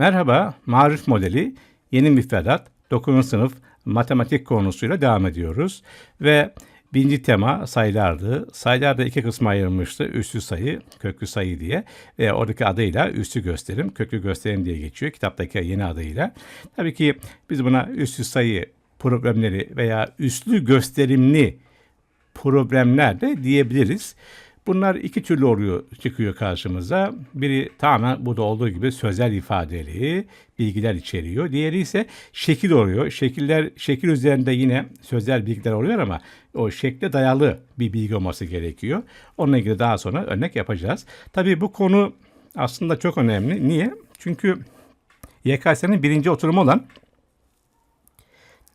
Merhaba, Marif Modeli yeni müfredat 9. sınıf matematik konusuyla devam ediyoruz. Ve birinci tema sayılardı. Sayılar da iki kısma ayrılmıştı. Üslü sayı, köklü sayı diye. Ve oradaki adıyla üslü gösterim, köklü gösterim diye geçiyor. Kitaptaki yeni adıyla. Tabii ki biz buna üslü sayı problemleri veya üslü gösterimli problemler de diyebiliriz. Bunlar iki türlü oluyor, çıkıyor karşımıza. Biri tamamen burada olduğu gibi sözel ifadeli bilgiler içeriyor. Diğeri ise şekil oluyor. Şekiller, şekil üzerinde yine sözel bilgiler oluyor ama o şekle dayalı bir bilgi olması gerekiyor. Onunla ilgili daha sonra örnek yapacağız. Tabii bu konu aslında çok önemli. Niye? Çünkü YKS'nin birinci oturumu olan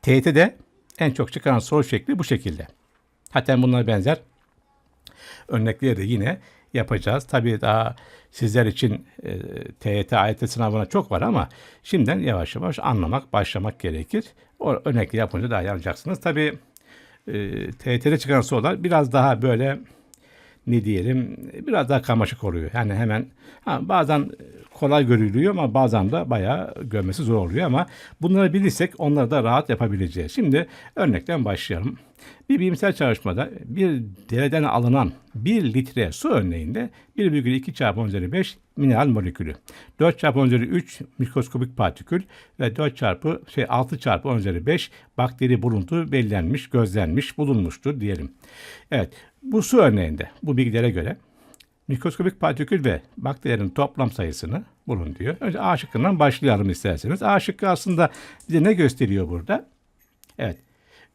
TYT'de en çok çıkan soru şekli bu şekilde. Hatta bunlara benzer örnekleri de yine yapacağız. Tabii daha sizler için e, TYT, AYT sınavına çok var ama şimdiden yavaş yavaş anlamak, başlamak gerekir. O örnekleri yapınca daha iyi anlayacaksınız. Tabii e, TYT'de çıkan sorular biraz daha böyle ne diyelim biraz daha karmaşık oluyor. Yani hemen ha, bazen kolay görülüyor ama bazen de bayağı görmesi zor oluyor ama bunları bilirsek onları da rahat yapabileceğiz. Şimdi örnekten başlayalım. Bir bilimsel çalışmada bir dereden alınan 1 litre su örneğinde 1,2 çarpı 10 üzeri 5 mineral molekülü, 4 çarpı 10 üzeri 3 mikroskopik partikül ve 4 çarpı şey 6 çarpı 10 üzeri 5 bakteri buluntu belirlenmiş, gözlenmiş, bulunmuştur diyelim. Evet, bu su örneğinde bu bilgilere göre mikroskopik partikül ve bakterilerin toplam sayısını bulun diyor. Önce A şıkkından başlayalım isterseniz. A şıkkı aslında bize ne gösteriyor burada? Evet,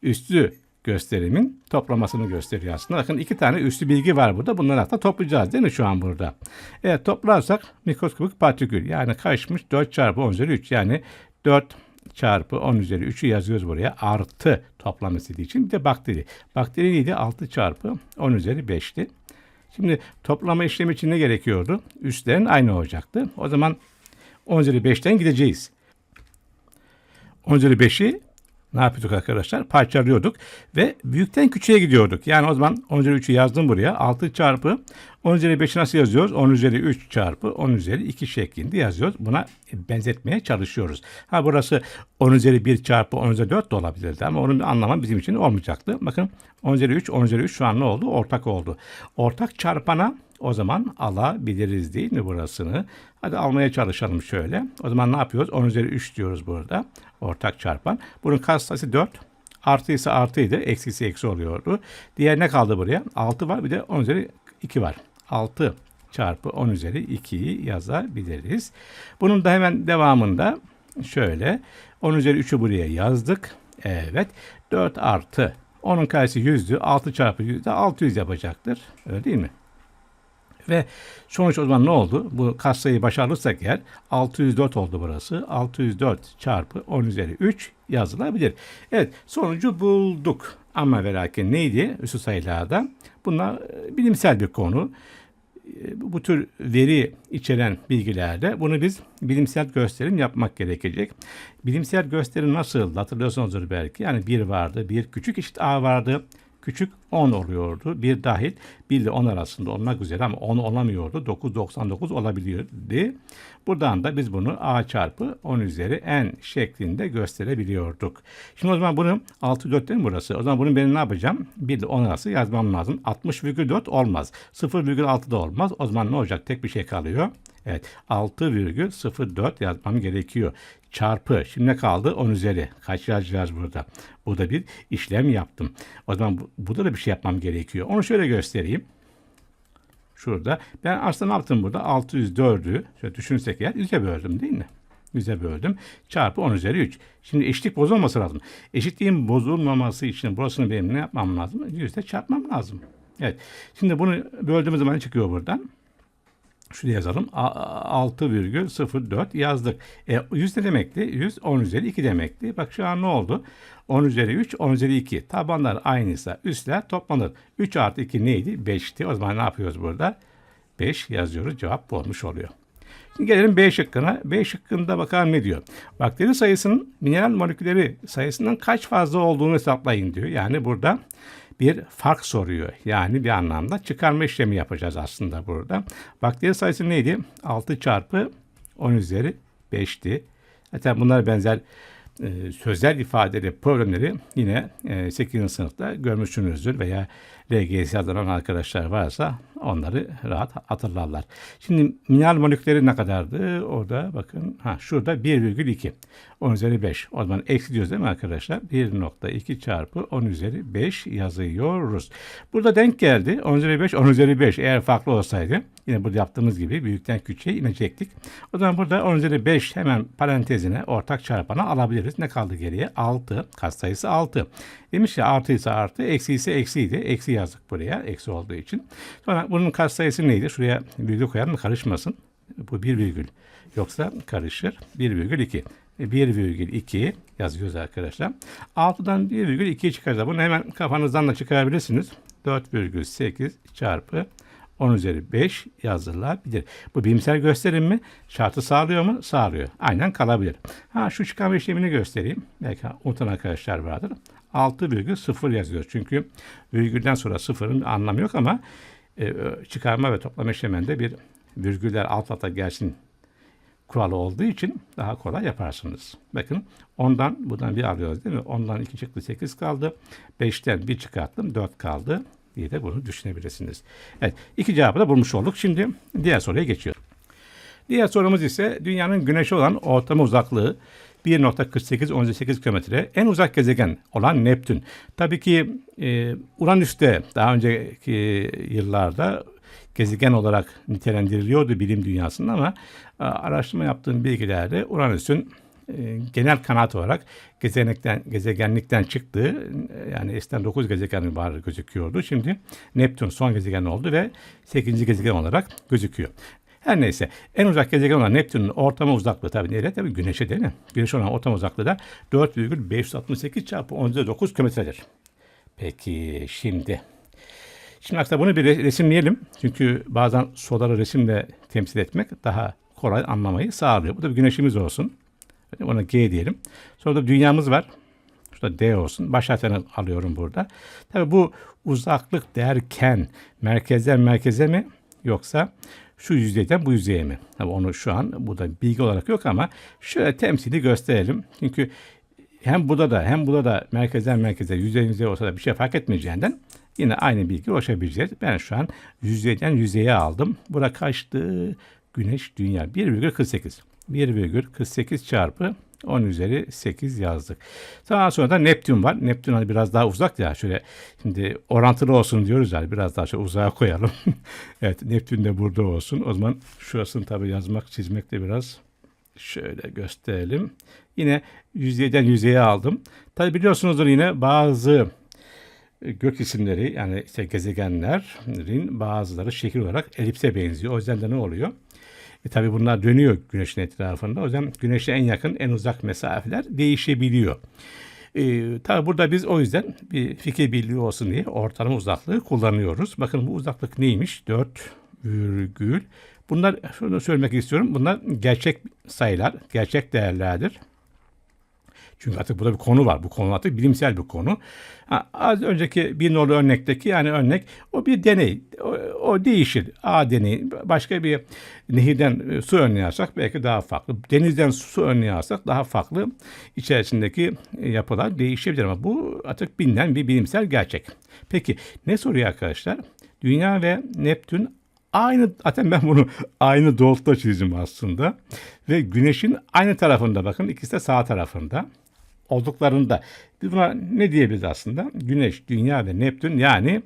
üstü gösterimin toplamasını gösteriyor aslında. Bakın iki tane üstü bilgi var burada. Bunları hatta toplayacağız değil mi şu an burada? Evet toplarsak mikroskopik partikül yani kaçmış 4 çarpı 10 üzeri 3 yani 4 çarpı 10 üzeri 3'ü yazıyoruz buraya. Artı toplam istediği için bir de bakteri. Bakteri neydi? 6 çarpı 10 üzeri 5'ti. Şimdi toplama işlemi için ne gerekiyordu? Üstlerin aynı olacaktı. O zaman 10 üzeri 5'ten gideceğiz. 10 üzeri 5'i ne yapıyorduk arkadaşlar? Parçalıyorduk ve büyükten küçüğe gidiyorduk. Yani o zaman 10 üzeri 3'ü yazdım buraya. 6 çarpı 10 üzeri 5'i nasıl yazıyoruz? 10 üzeri 3 çarpı 10 üzeri 2 şeklinde yazıyoruz. Buna benzetmeye çalışıyoruz. Ha burası 10 üzeri 1 çarpı 10 üzeri 4 de olabilirdi ama onun anlamı bizim için olmayacaktı. Bakın 10 üzeri 3, 10 üzeri 3 şu an ne oldu? Ortak oldu. Ortak çarpana o zaman alabiliriz değil mi burasını? Hadi almaya çalışalım şöyle. O zaman ne yapıyoruz? 10 üzeri 3 diyoruz burada. Ortak çarpan. Bunun katsayısı 4. Artı ise artıydı. Eksisi eksi oluyordu. Diğer ne kaldı buraya? 6 var. Bir de 10 üzeri 2 var. 6 çarpı 10 üzeri 2'yi yazabiliriz. Bunun da hemen devamında şöyle 10 üzeri 3'ü buraya yazdık. Evet. 4 artı onun karesi 100'dü. 6 çarpı 100 de 600 yapacaktır. Öyle değil mi? Ve sonuç o zaman ne oldu? Bu katsayıyı başarırsak eğer 604 oldu burası. 604 çarpı 10 üzeri 3 yazılabilir. Evet sonucu bulduk. Ama ve lakin neydi üstü sayılarda? Bunlar e, bilimsel bir konu. E, bu tür veri içeren bilgilerde bunu biz bilimsel gösterim yapmak gerekecek. Bilimsel gösterim nasıl hatırlıyorsunuzdur belki. Yani bir vardı, bir küçük eşit a vardı küçük 10 oluyordu. Bir dahil 1 ile 10 arasında olmak üzere ama 10 olamıyordu. 999 olabiliyordu. Buradan da biz bunu a çarpı 10 üzeri n şeklinde gösterebiliyorduk. Şimdi o zaman bunu 6 4 değil mi burası? O zaman bunun benim ne yapacağım? 1 ile 10 arası yazmam lazım. 60,4 olmaz. 0,6 da olmaz. O zaman ne olacak? Tek bir şey kalıyor. Evet 6,04 yazmam gerekiyor. Çarpı. Şimdi ne kaldı? 10 üzeri. Kaç yazacağız burada? Burada bir işlem yaptım. O zaman bu, burada da bir şey yapmam gerekiyor. Onu şöyle göstereyim. Şurada. Ben aslında ne yaptım burada? 604'ü şöyle düşünürsek eğer 100'e böldüm değil mi? 100'e böldüm. Çarpı 10 üzeri 3. Şimdi eşitlik bozulması lazım. Eşitliğin bozulmaması için burasını benim ne yapmam lazım? 100'de çarpmam lazım. Evet. Şimdi bunu böldüğümüz zaman çıkıyor buradan? Şuraya yazalım. 6,04 yazdık. E, 100 ne demekti? 100 10 üzeri 2 demekti. Bak şu an ne oldu? 10 üzeri 3, 10 üzeri 2. Tabanlar aynıysa üstler toplanır. 3 artı 2 neydi? 5'ti. O zaman ne yapıyoruz burada? 5 yazıyoruz. Cevap olmuş oluyor. Şimdi gelelim B şıkkına. B şıkkında bakalım ne diyor? Bakteri sayısının mineral molekülleri sayısından kaç fazla olduğunu hesaplayın diyor. Yani burada bir fark soruyor. Yani bir anlamda çıkarma işlemi yapacağız aslında burada. Bakteri sayısı neydi? 6 çarpı 10 üzeri 5'ti. Zaten bunlar benzer e, sözel ifadeli problemleri yine e, 8. sınıfta görmüşsünüzdür veya LGS hazırlanan arkadaşlar varsa onları rahat hatırlarlar. Şimdi mineral molekülleri ne kadardı? Orada bakın ha şurada 1,2. 10 üzeri 5. O zaman eksi diyoruz değil mi arkadaşlar? 1.2 çarpı 10 üzeri 5 yazıyoruz. Burada denk geldi. 10 üzeri 5, 10 üzeri 5. Eğer farklı olsaydı yine burada yaptığımız gibi büyükten küçüğe inecektik. O zaman burada 10 üzeri 5 hemen parantezine ortak çarpanı alabiliriz. Ne kaldı geriye? 6. Katsayısı 6. Demiş ya artı ise artı, eksi ise eksiydi. Eksi yazdık buraya. Eksi olduğu için. Sonra bunun katsayısı neydi? Şuraya virgül koyalım karışmasın. Bu bir virgül. Yoksa karışır. 1,2. 1,2 yazıyoruz arkadaşlar. 6'dan 1,2 çıkarsa bunu hemen kafanızdan da çıkarabilirsiniz. 4,8 çarpı 10 üzeri 5 yazılabilir. Bu bilimsel gösterim mi? Şartı sağlıyor mu? Sağlıyor. Aynen kalabilir. Ha şu çıkarma işlemini göstereyim. Belki unutan arkadaşlar vardır. 6,0 yazıyoruz. Çünkü virgülden sonra sıfırın anlamı yok ama e, çıkarma ve toplama işleminde bir virgüller alt alta gelsin kuralı olduğu için daha kolay yaparsınız. Bakın ondan buradan bir alıyoruz değil mi? Ondan 2 çıktı 8 kaldı. 5'ten 1 çıkarttım 4 kaldı diye de bunu düşünebilirsiniz. Evet iki cevabı da bulmuş olduk. Şimdi diğer soruya geçiyorum. Diğer sorumuz ise dünyanın güneşe olan ortama uzaklığı 1.4818 kilometre. En uzak gezegen olan Neptün. Tabii ki e, Uranüs'te daha önceki yıllarda gezegen olarak nitelendiriliyordu bilim dünyasında ama e, araştırma yaptığım bilgilerde Uranüs'ün e, genel kanat olarak gezegenlikten, gezegenlikten çıktığı yani eskiden 9 gezegen var gözüküyordu. Şimdi Neptün son gezegen oldu ve 8. gezegen olarak gözüküyor. Her neyse en uzak gezegen olan Neptün'ün ortama uzaklığı tabii nereye? Tabii Güneş'e değil mi? Güneş'e olan ortama uzaklığı da 4,568 çarpı 10'da kilometredir. Peki şimdi Şimdi aslında bunu bir resimleyelim. Çünkü bazen soruları resimle temsil etmek daha kolay anlamayı sağlıyor. Bu da bir güneşimiz olsun. Ona G diyelim. Sonra da dünyamız var. Şurada D olsun. Baş harflerini alıyorum burada. Tabii bu uzaklık derken merkezden merkeze mi yoksa şu yüzeyden bu yüzeye mi? Tabii onu şu an burada bilgi olarak yok ama şöyle temsili gösterelim. Çünkü hem burada da hem burada da merkezden merkeze yüzey yüzey olsa da bir şey fark etmeyeceğinden yine aynı bilgi ulaşabileceğiz. Ben şu an yüzeyden yüzeye aldım. Bura kaçtı? Güneş, dünya 1,48. 1,48 çarpı 10 üzeri 8 yazdık. Daha sonra da Neptün var. Neptün hani biraz daha uzak ya. Şöyle şimdi orantılı olsun diyoruz yani biraz daha şöyle uzağa koyalım. evet Neptün de burada olsun. O zaman şurasını tabii yazmak çizmek de biraz şöyle gösterelim. Yine yüzeyden yüzeye aldım. Tabii biliyorsunuzdur yine bazı gök cisimleri yani işte gezegenlerin bazıları şekil olarak elipse benziyor. O yüzden de ne oluyor? E tabi bunlar dönüyor güneşin etrafında. O yüzden güneşe en yakın en uzak mesafeler değişebiliyor. E, tabi burada biz o yüzden bir fikir birliği olsun diye ortalama uzaklığı kullanıyoruz. Bakın bu uzaklık neymiş? 4 virgül. Bunlar şunu söylemek istiyorum. Bunlar gerçek sayılar, gerçek değerlerdir. Çünkü artık burada bir konu var. Bu konu artık bilimsel bir konu. Ha, az önceki bir nolu örnekteki yani örnek o bir deney. O, o değişir. A deneyi başka bir nehirden e, su örneği alsak belki daha farklı. Denizden su örneği alsak daha farklı içerisindeki yapılar değişebilir ama bu artık bilinen bir bilimsel gerçek. Peki ne soruyor arkadaşlar? Dünya ve Neptün aynı zaten ben bunu aynı doğrultuda çizdim aslında. Ve güneşin aynı tarafında bakın ikisi de sağ tarafında olduklarında buna ne diyebiliriz aslında? Güneş, Dünya ve Neptün yani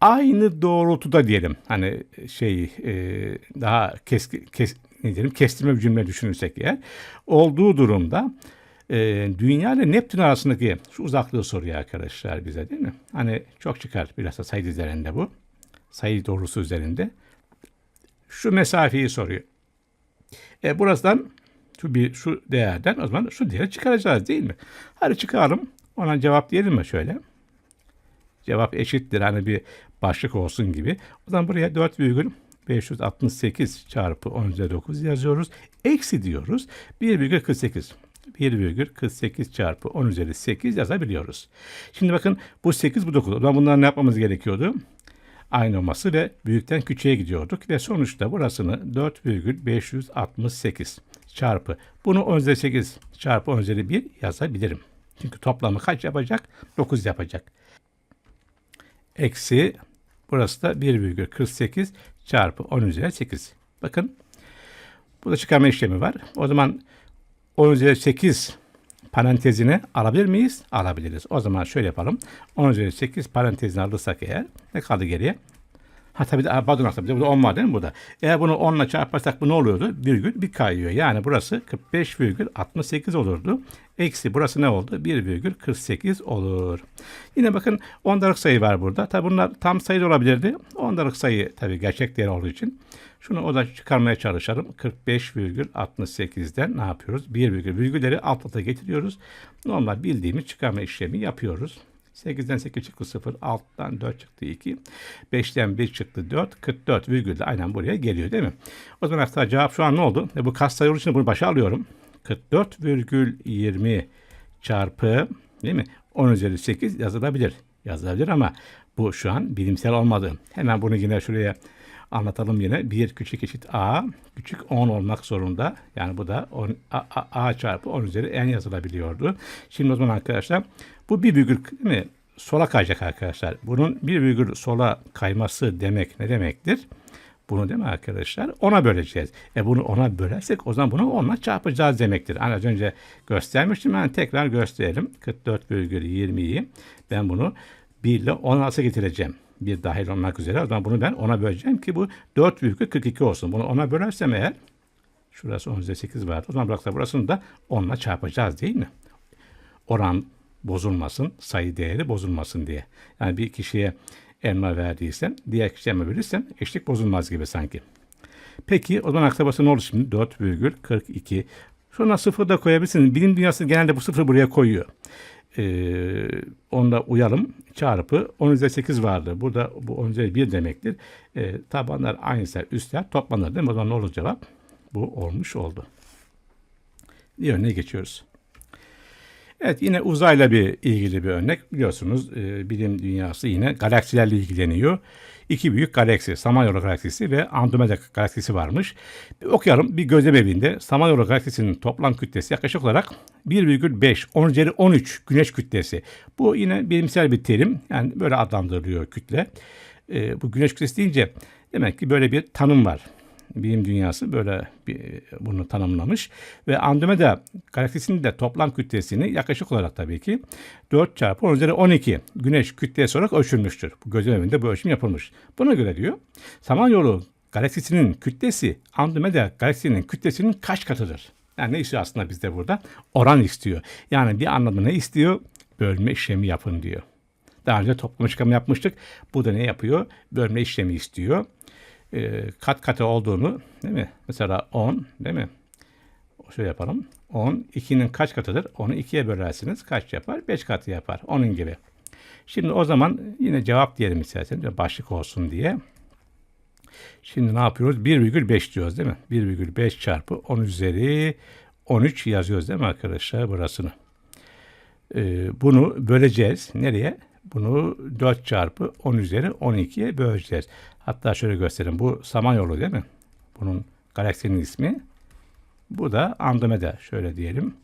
aynı doğrultuda diyelim. Hani şey e, daha keski, kes, ne diyelim kestirme bir cümle düşünürsek eğer olduğu durumda e, Dünya ile Neptün arasındaki şu uzaklığı soruyor arkadaşlar bize değil mi? Hani çok çıkar biraz da sayı üzerinde bu. Sayı doğrusu üzerinde. Şu mesafeyi soruyor. E, burasından şu bir şu değerden o zaman şu değeri çıkaracağız değil mi? Hadi çıkaralım. Ona cevap diyelim mi şöyle? Cevap eşittir hani bir başlık olsun gibi. O zaman buraya 4,568 çarpı 10 üzeri 9 yazıyoruz. Eksi diyoruz. 1,48. 1,48 çarpı 10 üzeri 8 yazabiliyoruz. Şimdi bakın bu 8 bu 9. O zaman bunlar ne yapmamız gerekiyordu? Aynı olması ve büyükten küçüğe gidiyorduk ve sonuçta burasını 4,568 çarpı. Bunu 10 üzeri 8 çarpı 10 üzeri 1 yazabilirim. Çünkü toplamı kaç yapacak? 9 yapacak. Eksi burası da 1,48 çarpı 10 üzeri 8. Bakın burada çıkarma işlemi var. O zaman 10 üzeri 8 parantezini alabilir miyiz? Alabiliriz. O zaman şöyle yapalım. 10 üzeri 8 parantezini alırsak eğer ne kaldı geriye? Ha tabii de pardon aslında burada 10 var değil mi burada? Eğer bunu 10 ile çarparsak bu ne oluyordu? Virgül bir kayıyor. Yani burası 45,68 olurdu. Eksi burası ne oldu? 1,48 olur. Yine bakın ondalık sayı var burada. Tabii bunlar tam sayı da olabilirdi. Ondalık sayı tabii gerçek değer olduğu için. Şunu o da çıkarmaya çalışalım. 45,68'den ne yapıyoruz? 1 virgül virgülleri alt alta getiriyoruz. Normal bildiğimiz çıkarma işlemi yapıyoruz. 8'den 8 çıktı 0, 6'dan 4 çıktı 2, 5'ten 1 çıktı 4, 44 virgül aynen buraya geliyor değil mi? O zaman hatta cevap şu an ne oldu? E bu kas için bunu başa alıyorum. 44,20 çarpı değil mi? 10 üzeri 8 yazılabilir. Yazılabilir ama bu şu an bilimsel olmadı. Hemen bunu yine şuraya anlatalım yine. 1 küçük eşit a küçük 10 olmak zorunda. Yani bu da 10, a, a, a çarpı 10 üzeri n yazılabiliyordu. Şimdi o zaman arkadaşlar bu bir virgül değil mi? Sola kayacak arkadaşlar. Bunun bir virgül sola kayması demek ne demektir? Bunu değil mi arkadaşlar? Ona böleceğiz. E bunu ona bölersek o zaman bunu onunla çarpacağız demektir. Hani az önce göstermiştim. Yani tekrar gösterelim. 44,20'yi ben bunu 1 ile 10 arası getireceğim. Bir dahil olmak üzere. O zaman bunu ben ona böleceğim ki bu 4,42 olsun. Bunu ona bölersem eğer şurası 10 üzeri 8 vardı. O zaman bıraksa burasını da 10 ile çarpacağız değil mi? Oran bozulmasın, sayı değeri bozulmasın diye. Yani bir kişiye elma verdiysem, diğer kişiye elma verirsem eşlik bozulmaz gibi sanki. Peki o zaman aksabası ne olur şimdi? 4,42. Sonra sıfır da koyabilirsiniz. Bilim dünyası genelde bu sıfırı buraya koyuyor. Ee, onda uyalım. Çarpı 10 üzeri 8 vardı. Burada bu 10 üzeri 1 demektir. Ee, tabanlar aynısı üstler toplanır değil mi? O zaman ne olur cevap? Bu olmuş oldu. Diğer örneğe geçiyoruz. Evet yine uzayla bir ilgili bir örnek. Biliyorsunuz e, bilim dünyası yine galaksilerle ilgileniyor. İki büyük galaksi, Samanyolu galaksisi ve Andromeda galaksisi varmış. Bir okuyalım bir gözlem evinde Samanyolu galaksisinin toplam kütlesi yaklaşık olarak 1,5, 10 üzeri 13 güneş kütlesi. Bu yine bilimsel bir terim. Yani böyle adlandırılıyor kütle. E, bu güneş kütlesi deyince demek ki böyle bir tanım var bilim dünyası böyle bir, bunu tanımlamış. Ve Andromeda galaksisinin de toplam kütlesini yaklaşık olarak tabii ki 4 çarpı 10 üzeri 12 güneş kütlesi olarak ölçülmüştür. Bu gözlem evinde bu ölçüm yapılmış. Buna göre diyor Samanyolu galaksisinin kütlesi Andromeda galaksisinin kütlesinin kaç katıdır? Yani ne istiyor aslında bizde burada? Oran istiyor. Yani bir anlamda ne istiyor? Bölme işlemi yapın diyor. Daha önce toplama çıkarma yapmıştık. Bu da ne yapıyor? Bölme işlemi istiyor e, kat katı olduğunu değil mi? Mesela 10 değil mi? Şöyle yapalım. 10 2'nin kaç katıdır? Onu 2'ye bölersiniz. Kaç yapar? 5 katı yapar. Onun gibi. Şimdi o zaman yine cevap diyelim isterseniz başlık olsun diye. Şimdi ne yapıyoruz? 1,5 diyoruz değil mi? 1,5 çarpı 10 üzeri 13 yazıyoruz değil mi arkadaşlar burasını? Ee, bunu böleceğiz. Nereye? Bunu 4 çarpı 10 üzeri 12'ye böleceğiz. Hatta şöyle göstereyim. Bu Samanyolu değil mi? Bunun galaksinin ismi. Bu da Andromeda. Şöyle diyelim.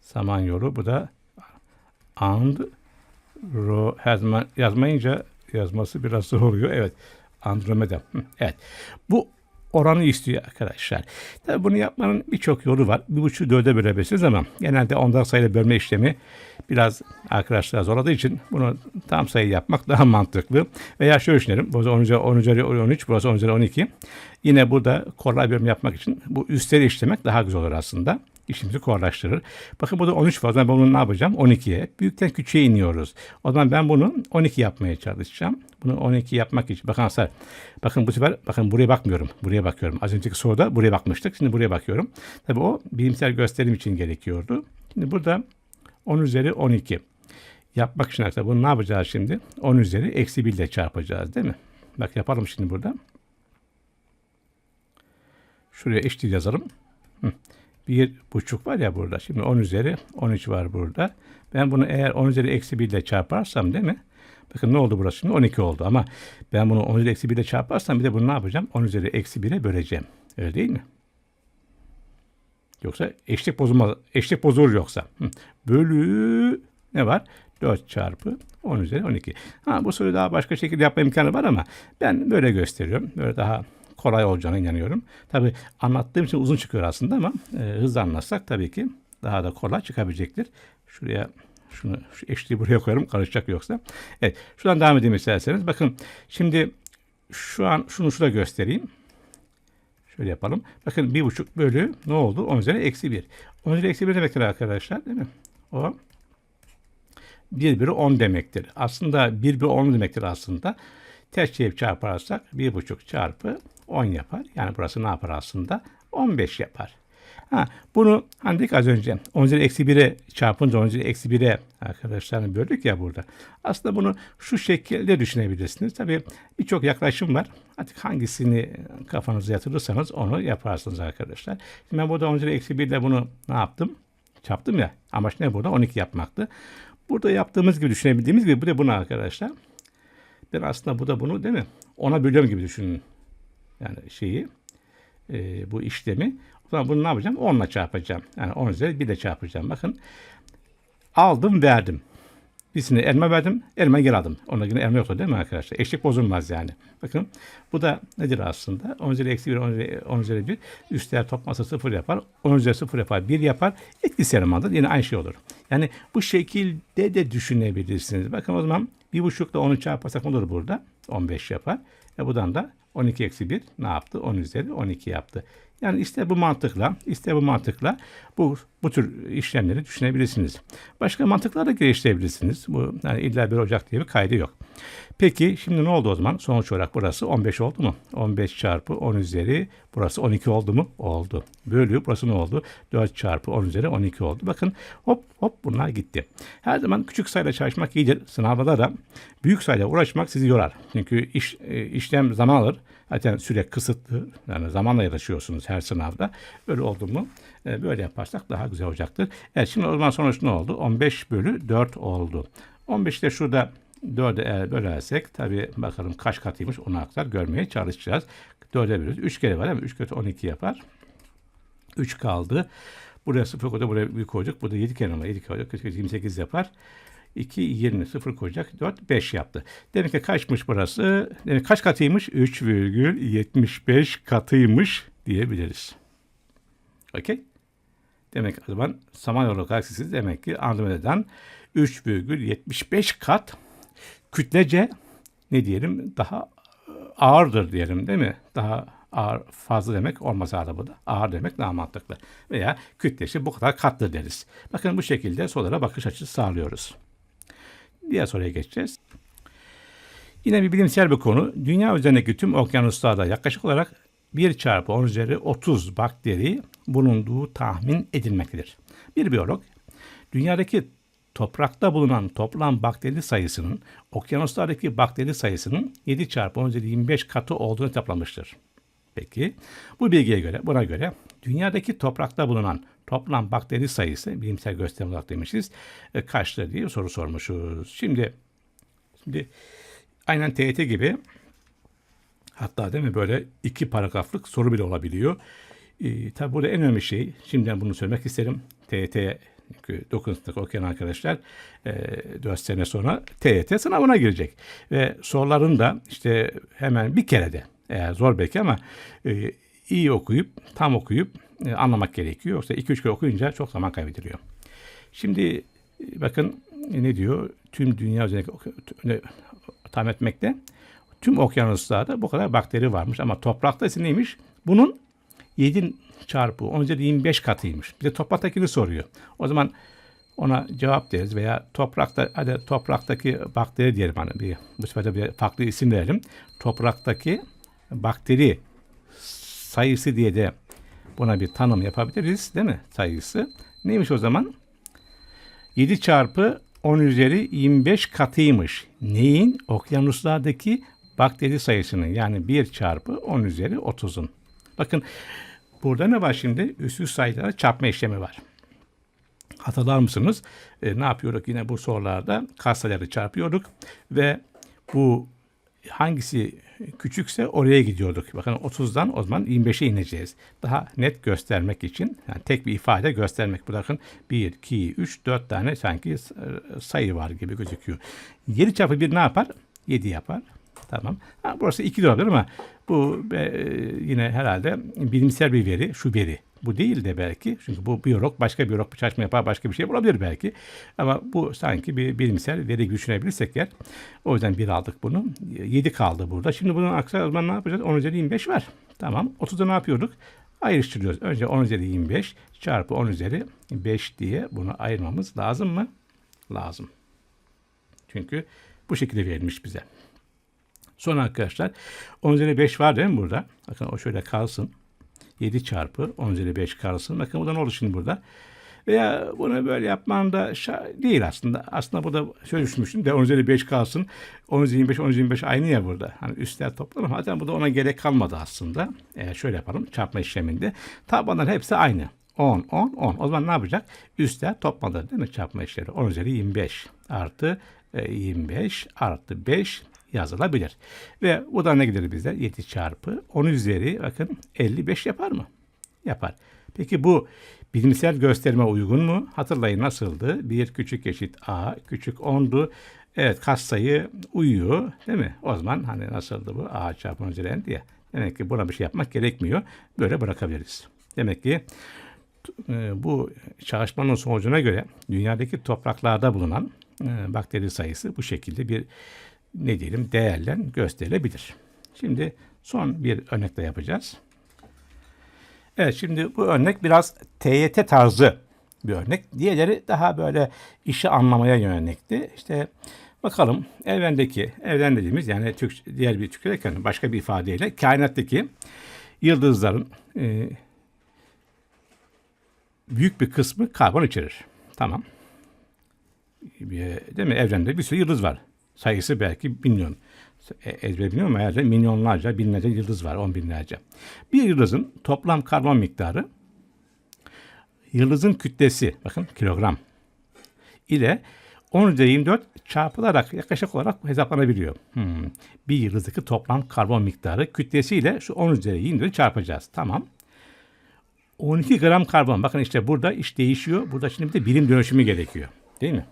Samanyolu. Bu da Andro yazma, yazmayınca yazması biraz zor oluyor. Evet. Andromeda. Evet. Bu oranı istiyor arkadaşlar. Tabi bunu yapmanın birçok yolu var. Bir buçuk dörde bölebilirsiniz ama genelde ondan sayıyla bölme işlemi biraz arkadaşlar zorladığı için bunu tam sayı yapmak daha mantıklı. Veya şöyle düşünelim. Burası 10 üzeri 10 üzeri 13, burası 10 üzeri 12. Yine burada kolay bölüm yapmak için bu üstleri işlemek daha güzel olur aslında işimizi kolaylaştırır. Bakın burada 13 var. O zaman ben bunu ne yapacağım? 12'ye. Büyükten küçüğe iniyoruz. O zaman ben bunu 12 yapmaya çalışacağım. Bunu 12 yapmak için. Bakın arkadaşlar. Bakın bu sefer bakın buraya bakmıyorum. Buraya bakıyorum. Az önceki soruda buraya bakmıştık. Şimdi buraya bakıyorum. Tabii o bilimsel gösterim için gerekiyordu. Şimdi burada 10 üzeri 12. Yapmak için arkadaşlar bunu ne yapacağız şimdi? 10 üzeri eksi 1 ile çarpacağız değil mi? Bak yapalım şimdi burada. Şuraya eşit yazalım. Hı bir buçuk var ya burada. Şimdi 10 üzeri 13 var burada. Ben bunu eğer 10 üzeri eksi 1 ile çarparsam değil mi? Bakın ne oldu burası şimdi? 12 oldu ama ben bunu 10 üzeri eksi 1 ile çarparsam bir de bunu ne yapacağım? 10 üzeri eksi 1'e böleceğim. Öyle değil mi? Yoksa eşlik bozulmaz. Eşlik bozulur yoksa. Hı. Bölü ne var? 4 çarpı 10 üzeri 12. Ha, bu soruyu daha başka şekilde yapma imkanı var ama ben böyle gösteriyorum. Böyle daha kolay olacağına inanıyorum. Tabi anlattığım için uzun çıkıyor aslında ama e, hızlı anlatsak tabii ki daha da kolay çıkabilecektir. Şuraya şunu şu eşliği buraya koyarım karışacak yoksa. Evet şuradan devam edeyim isterseniz. Bakın şimdi şu an şunu şurada göstereyim. Şöyle yapalım. Bakın bir buçuk bölü ne oldu? 10 üzeri eksi 1. 10 üzeri eksi 1 demektir arkadaşlar değil mi? O 1 bölü 10 demektir. Aslında 1 bölü 10 demektir aslında. Ters çevirip çarparsak 1,5 çarpı 10 yapar. Yani burası ne yapar aslında? 15 yapar. Ha, bunu hani dedik az önce 10 üzeri eksi 1'e çarpınca 10 üzeri eksi 1'e arkadaşlar böldük ya burada. Aslında bunu şu şekilde düşünebilirsiniz. Tabii birçok yaklaşım var. Artık hangisini kafanıza yatırırsanız onu yaparsınız arkadaşlar. Şimdi ben burada 10 üzeri eksi 1 ile bunu ne yaptım? Çarptım ya. Amaç ne burada? 12 yapmaktı. Burada yaptığımız gibi düşünebildiğimiz gibi bu da bunu arkadaşlar. Ben aslında bu da bunu değil mi? Ona bölüyorum gibi düşünün. Yani şeyi e, bu işlemi. O zaman bunu ne yapacağım? 10 ile çarpacağım. Yani 10 üzeri 1 ile çarpacağım. Bakın aldım verdim. Birisine elma verdim, elma geri aldım. Ona yine elma yoktu değil mi arkadaşlar? Eşlik bozulmaz yani. Bakın bu da nedir aslında? 10 üzeri eksi 1, 10 üzeri, 10 üzeri 1. Üstler topması 0 yapar. 10 üzeri 0 yapar, 1 yapar. Etkisi elemandır. Yine aynı şey olur. Yani bu şekilde de düşünebilirsiniz. Bakın o zaman 1,5 ile 10'u çarparsak olur burada? 15 yapar. E buradan da 12 eksi 1 ne yaptı? 10 üzeri 12 yaptı. Yani işte bu mantıkla, işte bu mantıkla bu bu tür işlemleri düşünebilirsiniz. Başka mantıklar da geliştirebilirsiniz. Bu yani illa 1 Ocak diye bir kaydı yok. Peki şimdi ne oldu o zaman? Sonuç olarak burası 15 oldu mu? 15 çarpı 10 üzeri burası 12 oldu mu? Oldu. Bölü burası ne oldu? 4 çarpı 10 üzeri 12 oldu. Bakın hop hop bunlar gitti. Her zaman küçük sayıyla çalışmak iyidir. Sınavda da büyük sayıyla uğraşmak sizi yorar. Çünkü iş, e, işlem zaman alır. Zaten süre kısıtlı. Yani zamanla yarışıyorsunuz her sınavda. Öyle oldu mu? E, böyle yaparsak daha güzel olacaktır. Evet şimdi o zaman sonuç ne oldu? 15 bölü 4 oldu. 15'te şurada 4'e eğer bölersek tabi bakalım kaç katıymış onu aktar görmeye çalışacağız. 4'e bölüyoruz. 3 kere var mi? 3 kere 12 yapar. 3 kaldı. Buraya 0 koyduk, buraya 1 koyduk. Burada 7 kere var. 7 kere koyduk. 28 yapar. 2, 20, 0 koyacak. 4, 5 yaptı. Demek ki kaçmış burası? Demek kaç katıymış? 3,75 katıymış diyebiliriz. Okey? Demek o zaman Samanyolu galaksisi demek ki Andromeda'dan 3,75 kat kütlece ne diyelim daha ağırdır diyelim değil mi? Daha ağır fazla demek olmaz arabada. Ağır demek daha mantıklı. Veya kütlesi bu kadar katlı deriz. Bakın bu şekilde sorulara bakış açısı sağlıyoruz. Diğer soruya geçeceğiz. Yine bir bilimsel bir konu. Dünya üzerindeki tüm okyanuslarda yaklaşık olarak 1 çarpı 10 üzeri 30 bakteri bulunduğu tahmin edilmektedir. Bir biyolog, dünyadaki toprakta bulunan toplam bakteri sayısının okyanuslardaki bakteri sayısının 7 çarpı 10 üzeri 25 katı olduğunu hesaplamıştır. Peki bu bilgiye göre buna göre dünyadaki toprakta bulunan toplam bakteri sayısı bilimsel gösterim olarak demişiz e, kaçtır diye soru sormuşuz. Şimdi şimdi aynen TYT gibi hatta değil mi böyle iki paragraflık soru bile olabiliyor. E, tabi burada en önemli şey şimdiden bunu söylemek isterim. TYT çünkü 9. sınıf okuyan arkadaşlar e, 4 sene sonra TYT sınavına girecek. Ve soruların da işte hemen bir kere de eğer zor belki ama e, iyi okuyup, tam okuyup e, anlamak gerekiyor. Yoksa 2-3 kere okuyunca çok zaman kaybediliyor. Şimdi e, bakın e, ne diyor? Tüm dünya üzerindeki e, tahmin etmekte. Tüm okyanuslarda bu kadar bakteri varmış ama toprakta ise neymiş? Bunun 7 çarpı 10 üzeri 25 katıymış. Bir de topraktakini soruyor. O zaman ona cevap deriz veya toprakta hadi topraktaki bakteri diyelim hani bir bu sefer de bir farklı isim verelim. Topraktaki bakteri sayısı diye de buna bir tanım yapabiliriz değil mi? Sayısı. Neymiş o zaman? 7 çarpı 10 üzeri 25 katıymış. Neyin? Okyanuslardaki bakteri sayısının yani 1 çarpı 10 üzeri 30'un. Bakın burada ne var şimdi? Üstü sayılara çarpma işlemi var. Hatırlar mısınız? E, ne yapıyorduk yine bu sorularda? Katsayıları çarpıyorduk ve bu hangisi küçükse oraya gidiyorduk. Bakın 30'dan o zaman 25'e ineceğiz. Daha net göstermek için yani tek bir ifade göstermek. Bakın 1, 2, 3, 4 tane sanki sayı var gibi gözüküyor. 7 çarpı 1 ne yapar? 7 yapar. Tamam. Ha, burası 2 de olabilir ama bu e, yine herhalde bilimsel bir veri. Şu veri. Bu değil de belki. Çünkü bu biyolog başka biyolog bir çalışma yapar başka bir şey bulabilir belki. Ama bu sanki bir bilimsel veri gibi düşünebilirsek yer. O yüzden bir aldık bunu. 7 kaldı burada. Şimdi bunun aksi o zaman ne yapacağız? 10 üzeri 25 var. Tamam. 30'da ne yapıyorduk? Ayrıştırıyoruz. Önce 10 üzeri 25 çarpı 10 üzeri 5 diye bunu ayırmamız lazım mı? Lazım. Çünkü bu şekilde verilmiş bize. Sonra arkadaşlar 10 üzeri 5 var değil mi burada? Bakın o şöyle kalsın. 7 çarpı 10 üzeri 5 kalsın. Bakın bu da ne oldu şimdi burada? Veya bunu böyle yapman da değil aslında. Aslında burada şöyle düşünmüştüm de 10 üzeri 5 kalsın. 10 üzeri 25, 10 üzeri 25 aynı ya burada. Hani üstler toplanır. Zaten burada ona gerek kalmadı aslında. Eğer şöyle yapalım çarpma işleminde. Tabanların hepsi aynı. 10, 10, 10. O zaman ne yapacak? Üstler toplanır değil mi çarpma işleri? 10 üzeri 25 artı 25 artı 5 yazılabilir. Ve bu da ne gelir bize? 7 çarpı 10 üzeri bakın 55 yapar mı? Yapar. Peki bu bilimsel gösterime uygun mu? Hatırlayın nasıldı? 1 küçük eşit a küçük 10'du. Evet katsayı uyuyor değil mi? O zaman hani nasıldı bu? a çarpı 10 üzeri diye. Demek ki buna bir şey yapmak gerekmiyor. Böyle bırakabiliriz. Demek ki bu çalışmanın sonucuna göre dünyadaki topraklarda bulunan bakteri sayısı bu şekilde bir ne diyelim değerle gösterilebilir. Şimdi son bir örnekle yapacağız. Evet şimdi bu örnek biraz TYT tarzı bir örnek. Diğerleri daha böyle işi anlamaya yönelikti. İşte bakalım evrendeki, evren dediğimiz yani Türk, diğer bir Türkçedeki başka bir ifadeyle kainattaki yıldızların e, büyük bir kısmı karbon içerir. Tamam. Değil mi? Evrende bir sürü yıldız var. Sayısı belki milyon. E, ezber bilmiyorum ama herhalde milyonlarca, binlerce yıldız var, on binlerce. Bir yıldızın toplam karbon miktarı yıldızın kütlesi, bakın kilogram ile 10 üzeri 24 çarpılarak yaklaşık olarak hesaplanabiliyor. Hmm. Bir yıldızdaki toplam karbon miktarı kütlesiyle şu 10 üzeri 24 çarpacağız. Tamam. 12 gram karbon. Bakın işte burada iş değişiyor. Burada şimdi bir de birim dönüşümü gerekiyor. Değil mi?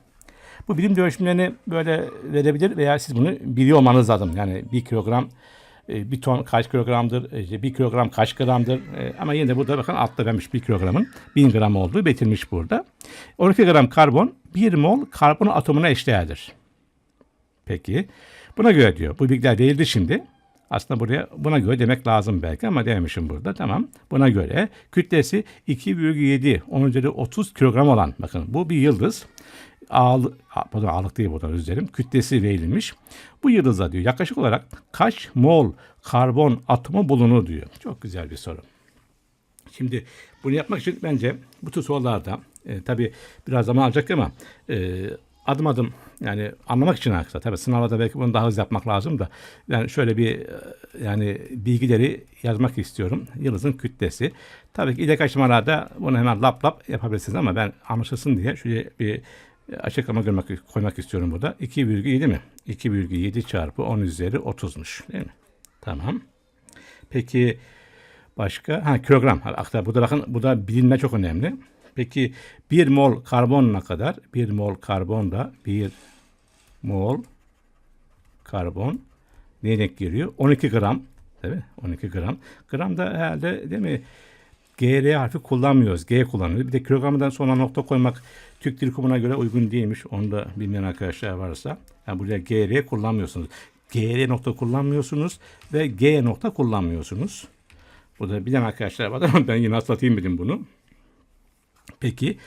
Bu bilim dönüşümlerini böyle verebilir veya siz bunu biliyor olmanız lazım. Yani bir kilogram e, bir ton kaç kilogramdır, işte bir kilogram kaç gramdır e, ama yine de burada bakın altta vermiş bir kilogramın bin gram olduğu betilmiş burada. 12 gram karbon 1 mol karbon atomuna eşdeğerdir. Peki buna göre diyor bu bilgiler değildi şimdi. Aslında buraya buna göre demek lazım belki ama dememişim burada. Tamam. Buna göre kütlesi 2,7 10 üzeri 30 kilogram olan bakın bu bir yıldız ağırlık, pardon ağırlık değil burada özür dilerim, kütlesi verilmiş. Bu yıldızda diyor yaklaşık olarak kaç mol karbon atomu bulunur diyor. Çok güzel bir soru. Şimdi bunu yapmak için bence bu tür sorularda e, tabi biraz zaman alacak ama e, adım adım yani anlamak için aslında tabi sınavda belki bunu daha hızlı yapmak lazım da yani şöyle bir e, yani bilgileri yazmak istiyorum. Yıldızın kütlesi. Tabii ki ilk aşamalarda bunu hemen lap lap yapabilirsiniz ama ben anlaşılsın diye şöyle bir açıklama koymak, koymak istiyorum burada. 2,7 mi? 2,7 çarpı 10 üzeri 30'muş değil mi? Tamam. Peki başka? Ha kilogram. Hatta burada bakın bu da bilinme çok önemli. Peki 1 mol karbon ne kadar? 1 mol karbon da 1 mol karbon neye denk geliyor? 12 gram. Değil mi? 12 gram. Gram da herhalde değil mi? GR harfi kullanmıyoruz. G kullanıyoruz. Bir de kilogramdan sonra nokta koymak Türk Dil Kurumu'na göre uygun değilmiş. Onu da bilmeyen arkadaşlar varsa. Yani buraya GR kullanmıyorsunuz. GR nokta kullanmıyorsunuz ve G nokta kullanmıyorsunuz. Burada bilen arkadaşlar var ama ben yine atlatayım dedim bunu. Peki,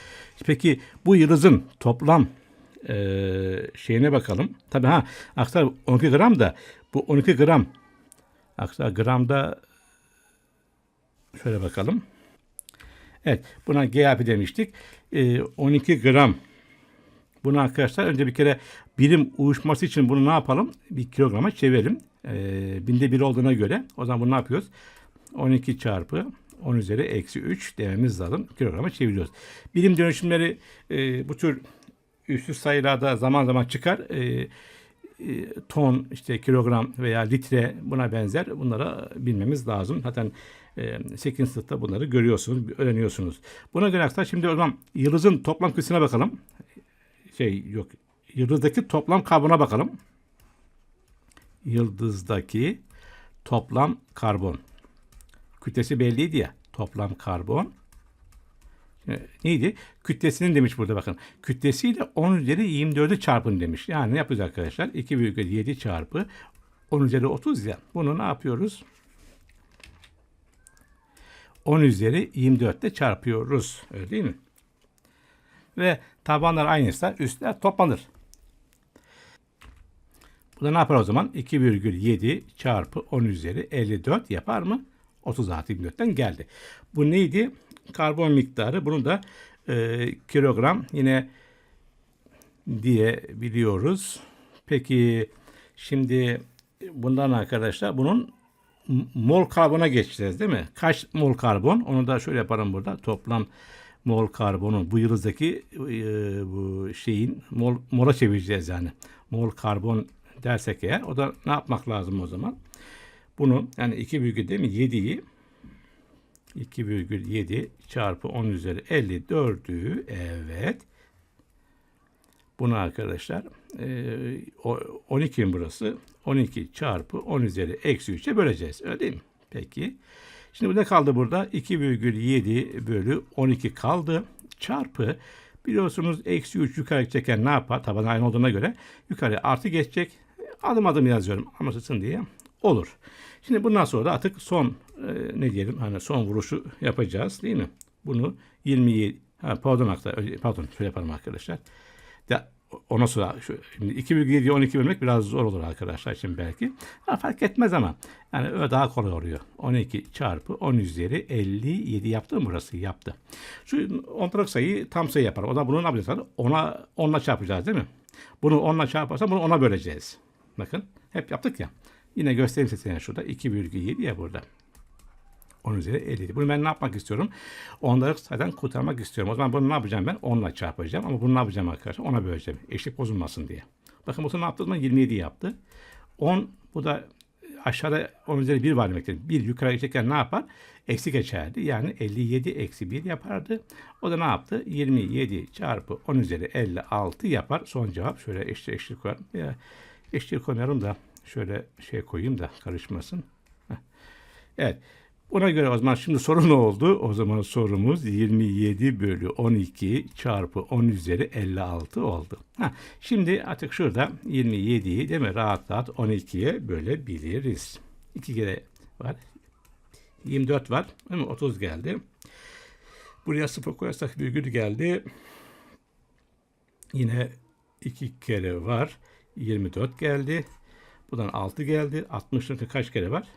peki bu yıldızın toplam e, şeyine bakalım. Tabii ha aksar 12 gram da bu 12 gram aksar gramda şöyle bakalım. Evet buna GAP demiştik. E, 12 gram. Bunu arkadaşlar önce bir kere birim uyuşması için bunu ne yapalım? Bir kilograma çevirelim. E, binde bir olduğuna göre o zaman bunu ne yapıyoruz? 12 çarpı 10 üzeri eksi 3 dememiz lazım. Kilograma çeviriyoruz. Birim dönüşümleri e, bu tür üstsüz sayılarda zaman zaman çıkar. E, ton, işte kilogram veya litre buna benzer bunlara bilmemiz lazım. Zaten e, 8. sınıfta bunları görüyorsunuz, öğreniyorsunuz. Buna göre arkadaşlar şimdi o zaman yıldızın toplam kütlesine bakalım. Şey yok, yıldızdaki toplam karbona bakalım. Yıldızdaki toplam karbon. Kütlesi belliydi ya. Toplam karbon. Şimdi neydi? Kütlesinin demiş burada bakın. Kütlesiyle 10 üzeri 24'ü çarpın demiş. Yani ne yapacağız arkadaşlar? 2,7 çarpı 10 üzeri 30 ya. Bunu ne yapıyoruz? 10 üzeri 24 ile çarpıyoruz. Öyle değil mi? Ve tabanlar aynıysa üstler toplanır. Bu da ne yapar o zaman? 2,7 çarpı 10 üzeri 54 yapar mı? 30 artı 24'ten geldi. Bu neydi? Karbon miktarı. Bunu da e, kilogram yine diye biliyoruz. Peki şimdi bundan arkadaşlar bunun mol karbona geçeceğiz değil mi? Kaç mol karbon? Onu da şöyle yaparım burada. Toplam mol karbonu bu yıldızdaki e, bu şeyin mol, mola çevireceğiz yani. Mol karbon dersek eğer o da ne yapmak lazım o zaman? Bunu yani 2 virgül değil mi? 7'yi 2,7 çarpı 10 üzeri 54'ü evet. Bunu arkadaşlar e, o- 12 mi burası? 12 çarpı 10 üzeri eksi 3'e böleceğiz. Öyle değil mi? Peki. Şimdi ne kaldı burada? 2,7 bölü 12 kaldı. Çarpı biliyorsunuz eksi 3 yukarı gidecekken ne yapar? Taban aynı olduğuna göre yukarı artı geçecek. Adım adım yazıyorum anlaşılsın diye. Olur. Şimdi bundan sonra da artık son e, ne diyelim hani son vuruşu yapacağız değil mi? Bunu 27 ha, pardon pardon şöyle yapalım arkadaşlar. Ya, ona sonra şu, şimdi 2,7'yi 12 bölmek biraz zor olur arkadaşlar için belki. Ha, fark etmez ama yani öyle daha kolay oluyor. 12 çarpı 10 üzeri 57 yaptı mı burası? Yaptı. Şu ondalık sayıyı tam sayı yapar. O da bunu ne yapacağız? Ona, onla çarpacağız değil mi? Bunu onla çarparsa bunu ona böleceğiz. Bakın hep yaptık ya. Yine göstereyim size şurada. 2,7 ya burada. 10 üzeri 57. Bunu ben ne yapmak istiyorum? Onları zaten kurtarmak istiyorum. O zaman bunu ne yapacağım ben? 10 ile çarpacağım. Ama bunu ne yapacağım arkadaşlar? Ona böleceğim. Eşlik bozulmasın diye. Bakın bu ne yaptı? o zaman 27 yaptı. 10 bu da aşağıda 10 üzeri 1 var demektir. 1 yukarı geçerken ne yapar? Eksi geçerdi. Yani 57 eksi 1 yapardı. O da ne yaptı? 27 çarpı 10 üzeri 56 yapar. Son cevap şöyle eşit eşlik koyalım. Ya, eşlik koyarım da şöyle şey koyayım da karışmasın. Heh. Evet. Buna göre o zaman şimdi soru ne oldu? O zaman sorumuz 27 bölü 12 çarpı 10 üzeri 56 oldu. Ha, şimdi artık şurada 27'yi değil mi rahat rahat 12'ye bölebiliriz. 2 kere var. 24 var. Değil mi? 30 geldi. Buraya 0 koyarsak virgül geldi. Yine 2 kere var. 24 geldi. Buradan 6 geldi. 60'ın kaç kere var?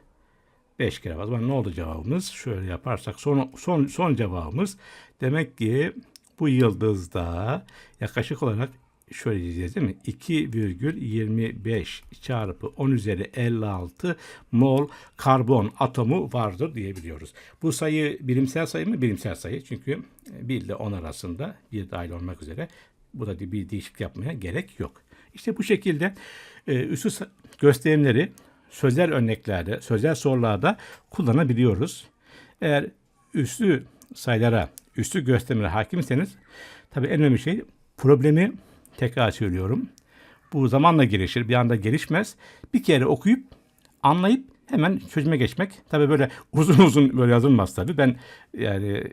5 kere var. Zaman ne oldu cevabımız? Şöyle yaparsak son, son, son cevabımız demek ki bu yıldızda yaklaşık olarak şöyle diyeceğiz değil mi? 2,25 çarpı 10 üzeri 56 mol karbon atomu vardır diyebiliyoruz. Bu sayı bilimsel sayı mı? Bilimsel sayı. Çünkü 1 ile 10 arasında bir dahil olmak üzere burada bir değişiklik yapmaya gerek yok. İşte bu şekilde e, üstü sa- gösterimleri sözel örneklerde, sözel sorularda kullanabiliyoruz. Eğer üslü sayılara, üslü gösterimlere hakimseniz tabii en önemli şey problemi tekrar söylüyorum. Bu zamanla gelişir, bir anda gelişmez. Bir kere okuyup, anlayıp hemen çözüme geçmek. Tabii böyle uzun uzun böyle yazılmaz tabii. Ben yani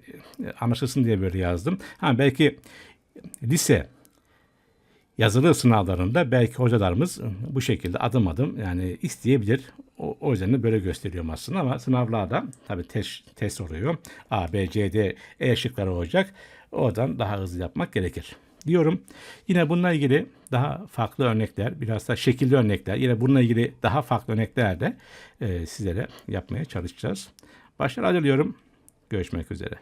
anlaşılsın diye böyle yazdım. Ha belki lise yazılı sınavlarında belki hocalarımız bu şekilde adım adım yani isteyebilir. O, o yüzden de böyle gösteriyorum aslında ama sınavlarda tabii test, test oluyor. A, B, C, D, E şıkları olacak. Oradan daha hızlı yapmak gerekir diyorum. Yine bununla ilgili daha farklı örnekler, biraz da şekilli örnekler, yine bununla ilgili daha farklı örnekler de e, sizlere yapmaya çalışacağız. Başarılar diliyorum. Görüşmek üzere.